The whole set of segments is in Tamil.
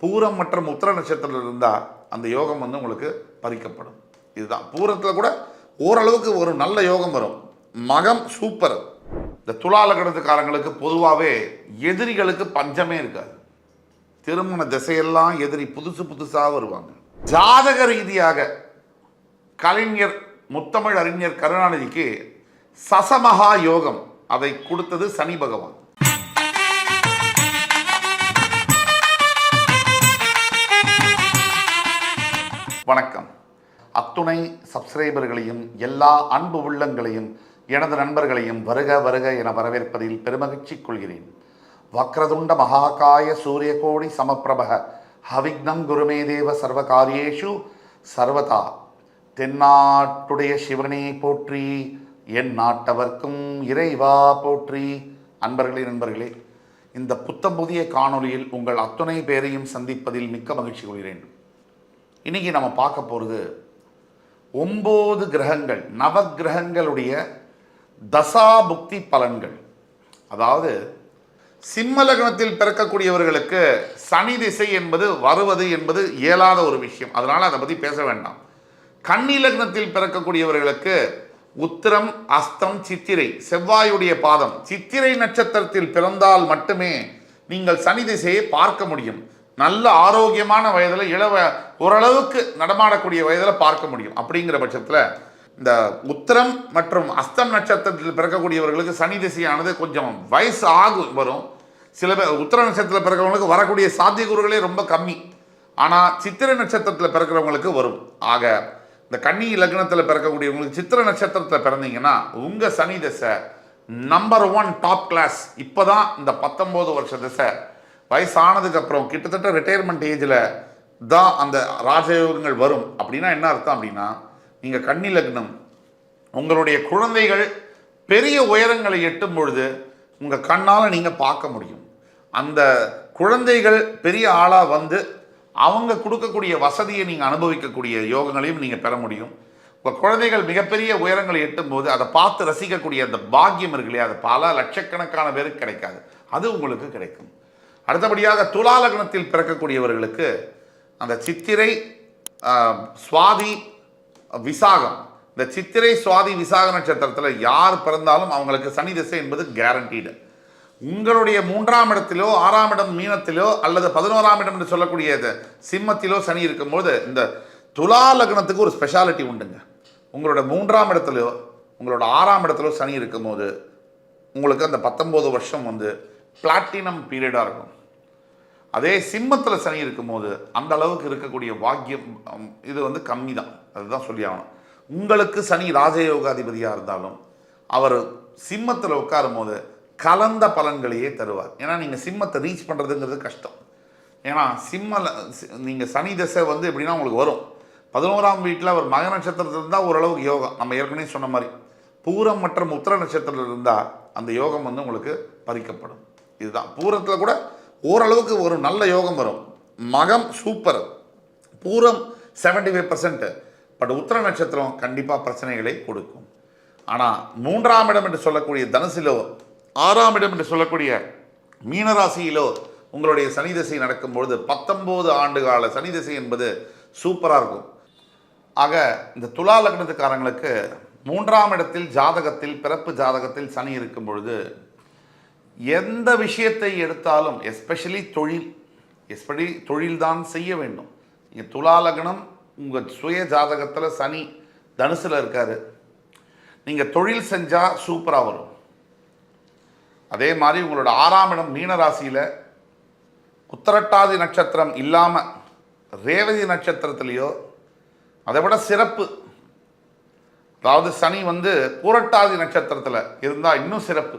பூரம் மற்றும் உத்திர நட்சத்திரத்தில் இருந்தால் அந்த யோகம் வந்து உங்களுக்கு பறிக்கப்படும். இதுதான். பூரத்தில் கூட ஓரளவுக்கு ஒரு நல்ல யோகம் வரும். மகம் சூப்பர். இந்த துலா லக்னத்துக்காரங்களுக்கு பொதுவாகவே எதிரிகளுக்கு பஞ்சமே இருக்காது. திருமண திசையெல்லாம் எதிரி புதுசு புதுசாக வருவாங்க. ஜாதக ரீதியாக கலைஞர் முத்தமிழ் அறிஞர் கருணாநிதிக்கு சசமகா யோகம் அதை கொடுத்தது சனி பகவான். வணக்கம். அத்துணை சப்ஸ்கிரைபர்களையும் எல்லா அன்பு உள்ளங்களையும் எனது நண்பர்களையும் வருக வருக என வரவேற்பதில் பெருமகிழ்ச்சி கொள்கிறேன். வக்ரதுண்ட மகாகாய சூரியகோடி சமப்பிரபக ஹவிக்னம் குருமே தேவ சர்வகாரியேஷு சர்வதா. தென்னாட்டுடைய சிவனே போற்றி என் நாட்டவர்க்கும் இறைவா போற்றி. அன்பர்களே நண்பர்களே இந்த புத்தம் புதிய காணொளியில் உங்கள் அத்துணை பேரையும் சந்திப்பதில் மிக்க மகிழ்ச்சி கொள்கிறேன். இன்னைக்கு நம்ம பார்க்க போகிறது ஒம்பது கிரகங்கள் நவக்கிரகங்களுடைய தசாபுக்தி பலன்கள். அதாவது சிம்ம லக்னத்தில் பிறக்கக்கூடியவர்களுக்கு சனி திசை என்பது வருவது என்பது இயலாத ஒரு விஷயம். அதனால் அதை பற்றி பேச வேண்டாம். கன்னி லக்னத்தில் பிறக்கக்கூடியவர்களுக்கு உத்திரம் அஸ்தம் சித்திரை செவ்வாயுடைய பாதம். சித்திரை நட்சத்திரத்தில் பிறந்தால் மட்டுமே நீங்கள் சனி திசையை பார்க்க முடியும். நல்ல ஆரோக்கியமான வயதில் இளவ ஓரளவுக்கு நடமாடக்கூடிய வயதில் பார்க்க முடியும். அப்படிங்கிற பட்சத்தில் இந்த உத்திரம் மற்றும் அஸ்தம் நட்சத்திரத்தில் பிறக்கக்கூடியவர்களுக்கு சனி திசையானது கொஞ்சம் வயசு ஆகும் வரும். சில பேர் உத்திர நட்சத்திரத்தில் பிறக்கிறவங்களுக்கு வரக்கூடிய சாத்தியக்கூறுகளே ரொம்ப கம்மி. ஆனால் சித்திரை நட்சத்திரத்தில் பிறக்கிறவங்களுக்கு வரும். ஆக இந்த கன்னி லக்னத்தில் பிறக்கக்கூடியவங்களுக்கு சித்திர நட்சத்திரத்தில் பிறந்தீங்கன்னா உங்கள் சனி திசை நம்பர் ஒன் டாப் கிளாஸ் இப்போ தான் இந்த பத்தொம்போது வருஷ திசை. வயசானதுக்கு அப்புறம் கிட்டத்தட்ட ரிட்டையர்மெண்ட் ஏஜில் தான் அந்த ராஜயோகங்கள் வரும். அப்படின்னா என்ன அர்த்தம் அப்படின்னா நீங்கள் கன்னி லக்னம் உங்களுடைய குழந்தைகள் பெரிய உயரங்களை எட்டும் பொழுது உங்கள் கண்ணால் நீங்கள் பார்க்க முடியும். அந்த குழந்தைகள் பெரிய ஆளாக வந்து அவங்க கொடுக்கக்கூடிய வசதியை நீங்கள் அனுபவிக்கக்கூடிய யோகங்களையும் நீங்கள் பெற முடியும். உங்கள் குழந்தைகள் மிகப்பெரிய உயரங்களை எட்டும் போது அதை பார்த்து ரசிக்கக்கூடிய அந்த பாக்கியம் இருக்கு இல்லையா? அது பல லட்சக்கணக்கான பேருக்கு கிடைக்காது. அது உங்களுக்கு கிடைக்கும். அடுத்தபடியாக துலா லக்னத்தில் பிறக்கக்கூடியவர்களுக்கு அந்த சித்திரை சுவாதி விசாகம். இந்த சித்திரை சுவாதி விசாக நட்சத்திரத்தில் யார் பிறந்தாலும் அவங்களுக்கு சனி திசை என்பது கேரண்டீடு உங்களுடைய மூன்றாம் இடத்திலோ ஆறாம் இடம் மீனத்திலோ அல்லது பதினோராம் இடம் என்று சொல்லக்கூடிய சிம்மத்திலோ சனி இருக்கும்போது இந்த துலா லக்னத்துக்கு ஒரு ஸ்பெஷாலிட்டி உண்டுங்க. உங்களோட மூன்றாம் இடத்துலையோ உங்களோட ஆறாம் இடத்துலோ சனி இருக்கும்போது உங்களுக்கு அந்த பத்தொம்போது வருஷம் வந்து பிளாட்டினம் பீரியடாக இருக்கும். அதே சிம்மத்தில் சனி இருக்கும்போது அந்த அளவுக்கு இருக்கக்கூடிய வாக்கியம் இது வந்து கம்மி தான் அதுதான் சொல்லி ஆகணும். உங்களுக்கு சனி ராஜயோகாதிபதியாக இருந்தாலும் அவர் சிம்மத்தில் உட்காரும் போது கலந்த பலன்களையே தருவார். ஏன்னா நீங்கள் சிம்மத்தை ரீச் பண்ணுறதுங்கிறது கஷ்டம். ஏன்னா சிம்மல நீங்கள் சனி தசை வந்து எப்படின்னா உங்களுக்கு வரும். பதினோராம் வீட்டில் அவர் மக நட்சத்திரத்தில் இருந்தால் ஓரளவுக்கு யோகம். நம்ம ஏற்கனவே சொன்ன மாதிரி பூரம் மற்றும் உத்திர நட்சத்திரத்தில் இருந்தால் அந்த யோகம் வந்து உங்களுக்கு பறிக்கப்படும். இதுதான். பூரத்தில் கூட ஓரளவுக்கு ஒரு நல்ல யோகம் வரும். மகம் சூப்பர் பூரம் 75% ஃபைவ் பர்சன்ட் பட் உத்திர நட்சத்திரம் கண்டிப்பாக பிரச்சனைகளை கொடுக்கும். ஆனால் மூன்றாம் இடம் என்று சொல்லக்கூடிய தனுசிலோ ஆறாம் இடம் என்று சொல்லக்கூடிய மீனராசியிலோ உங்களுடைய சனி திசை நடக்கும்பொழுது பத்தொம்போது ஆண்டு கால சனி திசை என்பது சூப்பராக இருக்கும். ஆக இந்த துலா லக்னத்துக்காரங்களுக்கு மூன்றாம் இடத்தில் ஜாதகத்தில் பிறப்பு ஜாதகத்தில் சனி இருக்கும் பொழுது எந்த விஷயத்தை எடுத்தாலும் எஸ்பெஷலி தொழில் எஸ்பெஷலி தொழில்தான் செய்ய வேண்டும். இங்கே துலாலகணம் உங்கள் சுய ஜாதகத்தில் சனி தனுசில் இருக்காரு. நீங்கள் தொழில் செஞ்சால் சூப்பராக வரும். அதே மாதிரி உங்களோட ஆறாம் இடம் மீன ராசியில் உத்தரட்டாதி நட்சத்திரம் இல்லாமல் ரேவதி நட்சத்திரத்துலேயோ அதை விட சிறப்பு. அதாவது சனி வந்து பூரட்டாதி நட்சத்திரத்தில் இருந்தால் இன்னும் சிறப்பு.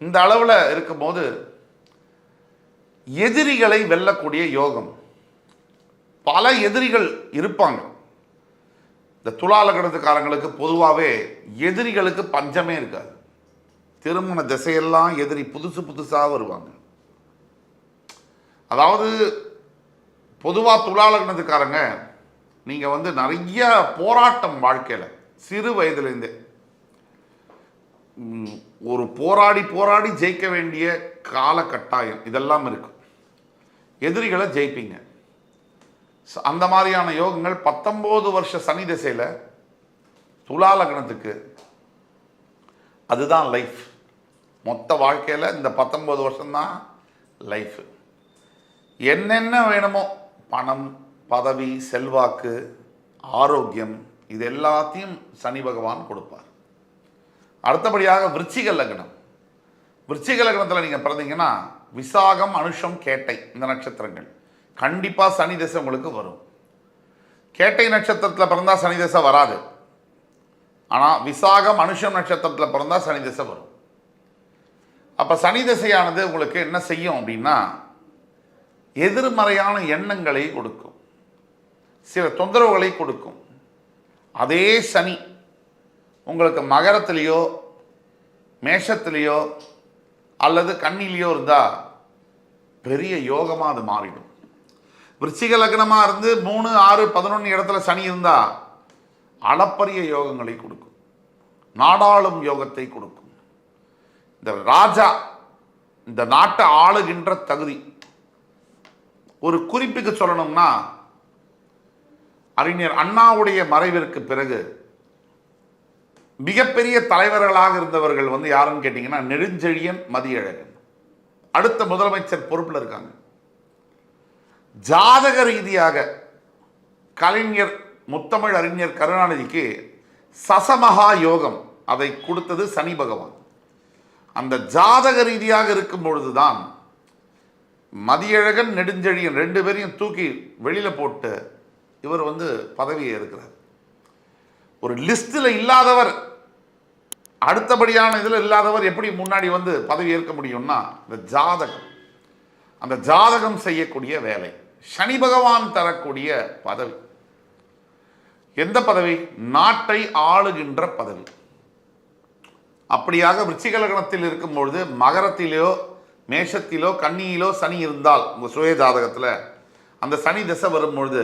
இந்த அளவில் இருக்கும்போது எதிரிகளை வெல்லக்கூடிய யோகம். பல எதிரிகள் இருப்பாங்க. இந்த துளாலகணத்துக்காரங்களுக்கு பொதுவாகவே எதிரிகளுக்கு பஞ்சமே இருக்காது. திருமண திசையெல்லாம் எதிரி புதுசு புதுசாக வருவாங்க. அதாவது பொதுவாக துளாலகணத்துக்காரங்க நீங்கள் வந்து நிறைய போராட்டம் வாழ்க்கையில் சிறு வயதுலேருந்தே ஒரு போராடி போராடி ஜெயிக்க வேண்டிய கால கட்டாயம் இதெல்லாம் இருக்கும் எதிரிகளை ஜெயிப்பீங்க. அந்த மாதிரியான யோகங்கள் பத்தொம்போது வருஷ சனி திசையில் துலா லக்னத்துக்கு. அதுதான் லைஃப் மொத்த வாழ்க்கையில் இந்த பத்தொம்போது வருஷம்தான் லைஃப் என்னென்ன வேணுமோ பணம் பதவி செல்வாக்கு ஆரோக்கியம் இது எல்லாத்தையும் சனி பகவான் கொடுப்பார். அடுத்தபடியாக விருச்சிக லக்னம். விருச்சிக லக்னத்தில் நீங்கள் பிறந்தீங்கன்னா விசாகம் அனுஷம் கேட்டை இந்த நட்சத்திரங்கள். கண்டிப்பாக சனி திசை உங்களுக்கு வரும். கேட்டை நட்சத்திரத்தில் பிறந்தா சனி திசை வராது. ஆனால் விசாகம் அனுஷம் நட்சத்திரத்தில் பிறந்தா சனி திசை வரும். அப்போ சனி திசையானது உங்களுக்கு என்ன செய்யும் அப்படின்னா எதிர்மறையான எண்ணங்களை கொடுக்கும். சில தொந்தரவுகளை கொடுக்கும். அதே சனி உங்களுக்கு மகரத்திலேயோ மேஷத்திலேயோ அல்லது கண்ணிலேயோ இருந்தால் பெரிய யோகமாக அது மாறிடும். விருச்சிக லக்னமாக இருந்து மூணு ஆறு பதினொன்று இடத்துல சனி இருந்தால் அளப்பரிய யோகங்களை கொடுக்கும். நாடாளும் யோகத்தை கொடுக்கும். இந்த ராஜா இந்த நாட்டை ஆளுகின்ற தகுதி. ஒரு குறிப்புக்கு சொல்லணும்னா அறிஞர் அண்ணாவுடைய மறைவிற்கு பிறகு மிகப்பெரிய தலைவர்களாக இருந்தவர்கள் வந்து யாருன்னு கேட்டிங்கன்னா நெடுஞ்செழியன் மதியழகன். அடுத்த முதலமைச்சர் பொறுப்பில் இருக்காங்க. ஜாதக ரீதியாக கலைஞர் முத்தமிழ் அறிஞர் கருணாநிதிக்கு சசமகா யோகம் அதை கொடுத்தது சனி பகவான். அந்த ஜாதக ரீதியாக இருக்கும் பொழுதுதான் மதியழகன் நெடுஞ்செழியன் ரெண்டு பேரையும் தூக்கி வெளியில் போட்டு இவர் வந்து பதவியை இருக்கிறார் ஒரு லிஸ்டில் இல்லாதவர் அடுத்தபடியான இதில் இல்லாதவர் எப்படி முன்னாடி வந்து பதவி ஏற்க முடியும்னா இந்த ஜாதகம். அந்த ஜாதகம் செய்யக்கூடிய வேலை. சனி பகவான் தரக்கூடிய பதவி. எந்த பதவி? நாட்டை ஆளுகின்ற பதவி. அப்படியாக விருச்சிக இருக்கும்பொழுது மகரத்திலோ மேஷத்திலோ கன்னியிலோ சனி இருந்தால் உங்கள் சுய ஜாதகத்தில் அந்த சனி திசை வரும்பொழுது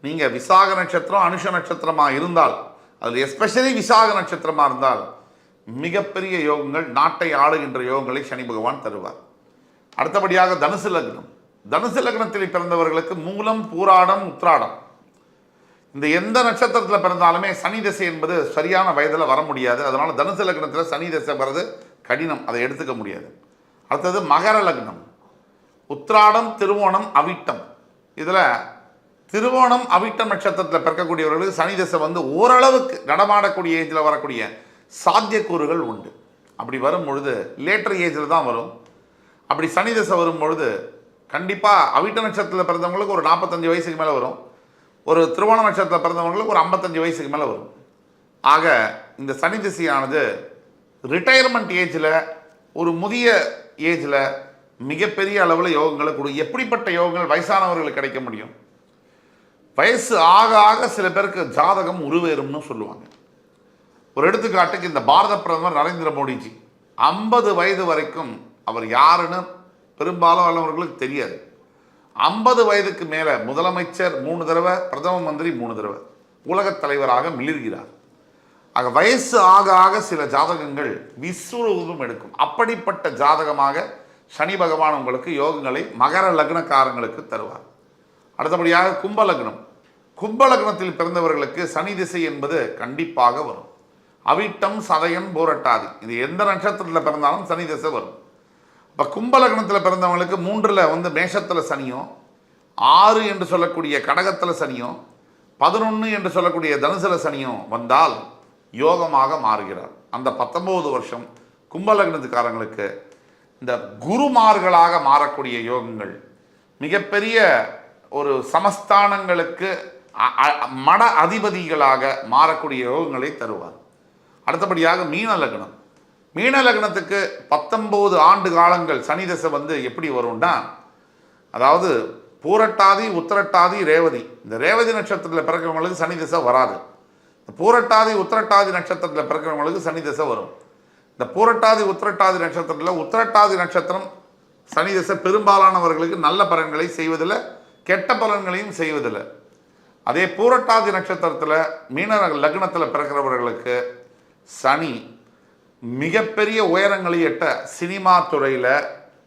நீங்கள் விசாக நட்சத்திரம் அனுஷ நட்சத்திரமாக இருந்தால் அதில் எஸ்பெஷலி விசாக நட்சத்திரமாக இருந்தால் மிகப்பெரிய யோகங்கள் நாட்டை ஆளுகின்ற யோகங்களை சனி பகவான் தருவார். அடுத்தபடியாக தனுசு லக்னம். தனுசு லக்னத்தில் பிறந்தவர்களுக்கு மூலம் பூராடம் உத்ராடம் இந்த எந்த நட்சத்திரத்தில் பிறந்தாலுமே சனி திசை என்பது சரியான வயதில் வர முடியாது. அதனால் தனுசு லக்னத்தில் சனி திசை வர்றது கடினம். அதை எடுத்துக்க முடியாது. அடுத்தது மகர லக்னம். உத்ராடம் திருவோணம் அவிட்டம். இதில் திருவோணம் அவிட்டம் நட்சத்திரத்தில் பிறக்கக்கூடியவர்களுக்கு சனி திசை வந்து ஓரளவுக்கு நடமாடக்கூடிய ஏஜில் வரக்கூடிய சாத்தியக்கூறுகள் உண்டு. அப்படி வரும் பொழுது லேட்டர் ஏஜில் தான் வரும். அப்படி சனி தசை வரும் பொழுது கண்டிப்பாக அவிட்ட நட்சத்திரத்தில் பிறந்தவங்களுக்கு ஒரு நாற்பத்தஞ்சு வயசுக்கு மேலே வரும். ஒரு திருவோண நட்சத்திரத்தில் பிறந்தவங்களுக்கு ஒரு ஐம்பத்தஞ்சு வயசுக்கு மேலே வரும். ஆக இந்த சனி திசையானது ரிட்டையர்மெண்ட் ஏஜில் ஒரு முதிய ஏஜில் மிகப்பெரிய அளவில் யோகங்களை கொடு எப்படிப்பட்ட யோகங்கள் வயசானவர்களுக்கு கிடைக்க முடியும்? வயசு ஆக ஆக சில பேருக்கு ஜாதகம் உருவேறும்னு சொல்லுவாங்க. ஒரு எடுத்துக்காட்டுக்கு இந்த பாரத பிரதமர் நரேந்திர மோடிஜி. ஐம்பது வயது வரைக்கும் அவர் யாருன்னு பெரும்பாலும் உள்ளவர்களுக்கு தெரியாது. ஐம்பது வயதுக்கு மேலே முதலமைச்சர் மூணு தடவை பிரதம மந்திரி மூணு தடவை உலகத் தலைவராக மிளிர்கிறார். ஆக வயசு ஆக ஆக சில ஜாதகங்கள் விஸ்வரூபம் எடுக்கும். அப்படிப்பட்ட ஜாதகமாக சனி பகவான் உங்களுக்கு யோகங்களை மகர லக்னக்காரங்களுக்கு தருவார். அடுத்தபடியாக கும்ப லக்னம். கும்ப லக்னத்தில் பிறந்தவர்களுக்கு சனி திசை என்பது கண்டிப்பாக வரும். அவிட்டம் சதயம் போரட்டாதி. இது எந்த நட்சத்திரத்தில் பிறந்தாலும் சனி திசை வரும். இப்போ கும்பலகணத்தில் பிறந்தவங்களுக்கு மூன்றில் வந்து மேஷத்தில் சனியும் ஆறு என்று சொல்லக்கூடிய கடகத்தில் சனியும் பதினொன்று என்று சொல்லக்கூடிய தனுசுல சனியும் வந்தால் யோகமாக மாறுகிறார். அந்த பத்தொம்போது வருஷம் கும்பலக்னத்துக்காரங்களுக்கு இந்த குருமார்களாக மாறக்கூடிய யோகங்கள். மிகப்பெரிய ஒரு சமஸ்தானங்களுக்கு அ- மட அதிபதிகளாக மாறக்கூடிய யோகங்களை தருவார். அடுத்தபடியாக மீன லக்னம். மீன லக்னத்துக்கு பத்தொம்போது ஆண்டு காலங்கள் சனி தசை வந்து எப்படி வரும்னா அதாவது பூரட்டாதி உத்திரட்டாதி ரேவதி. இந்த ரேவதி நட்சத்திரத்தில் பிறக்கிறவங்களுக்கு சனி தசை வராது. இந்த பூரட்டாதி உத்திரட்டாதி நட்சத்திரத்தில் பிறக்கிறவங்களுக்கு சனி தசை வரும். இந்த பூரட்டாதி உத்திரட்டாதி நட்சத்திரத்தில் உத்திரட்டாதி நட்சத்திரம் சனி தசை பெரும்பாலானவர்களுக்கு நல்ல பலன்களை செய்வதில்லை கெட்ட பலன்களையும் செய்வதில்லை. அதே பூரட்டாதி நட்சத்திரத்தில் மீன லக்னத்தில் பிறக்கிறவர்களுக்கு சனி மிகப்பெரிய உயரங்களை எட்ட சினிமா துறையில்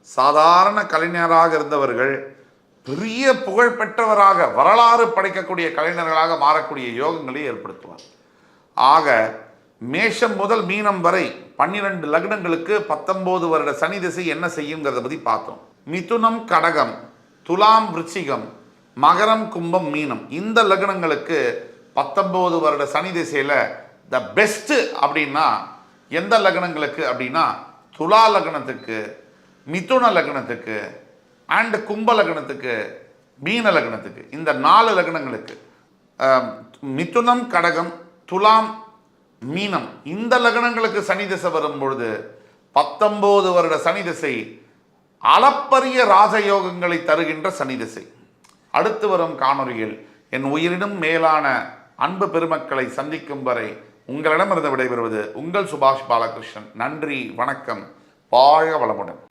சாதாரண கலைஞராக இருந்தவர்கள் பெரிய புகழ் பெற்றவராக வரலாறு படைக்கக்கூடிய கலைஞர்களாக மாறக்கூடிய யோகங்களை ஏற்படுத்துவார். ஆக மேஷம் முதல் மீனம் வரை பன்னிரண்டு லக்னங்களுக்கு பத்தொன்பது வருட சனி திசை என்ன செய்யுங்கிறத பற்றி பார்த்தோம். மிதுனம் கடகம் துலாம் விருச்சிகம் மகரம் கும்பம் மீனம். இந்த லக்னங்களுக்கு பத்தொன்பது வருட சனி திசையில் த பெஸ்ட்டு அப்படின்னா எந்த லக்னங்களுக்கு அப்படின்னா துலா லக்னத்துக்கு மிதுன லக்னத்துக்கு அண்டு கும்ப லக்னத்துக்கு மீன லக்னத்துக்கு இந்த நாலு லக்னங்களுக்கு மிதுனம் கடகம் துலாம் மீனம் இந்த லக்னங்களுக்கு சனி திசை வரும்பொழுது பத்தொம்போது வருட சனி திசை அளப்பரிய ராஜயோகங்களை தருகின்ற சனி திசை. அடுத்து வரும் காணொளியில் என் உயிரினும் மேலான அன்பு பெருமக்களை சந்திக்கும் வரை உங்களிடமிருந்து விடைபெறுவது உங்கள் சுபாஷ் பாலகிருஷ்ணன். நன்றி வணக்கம். வாழ்க வளமுடன்.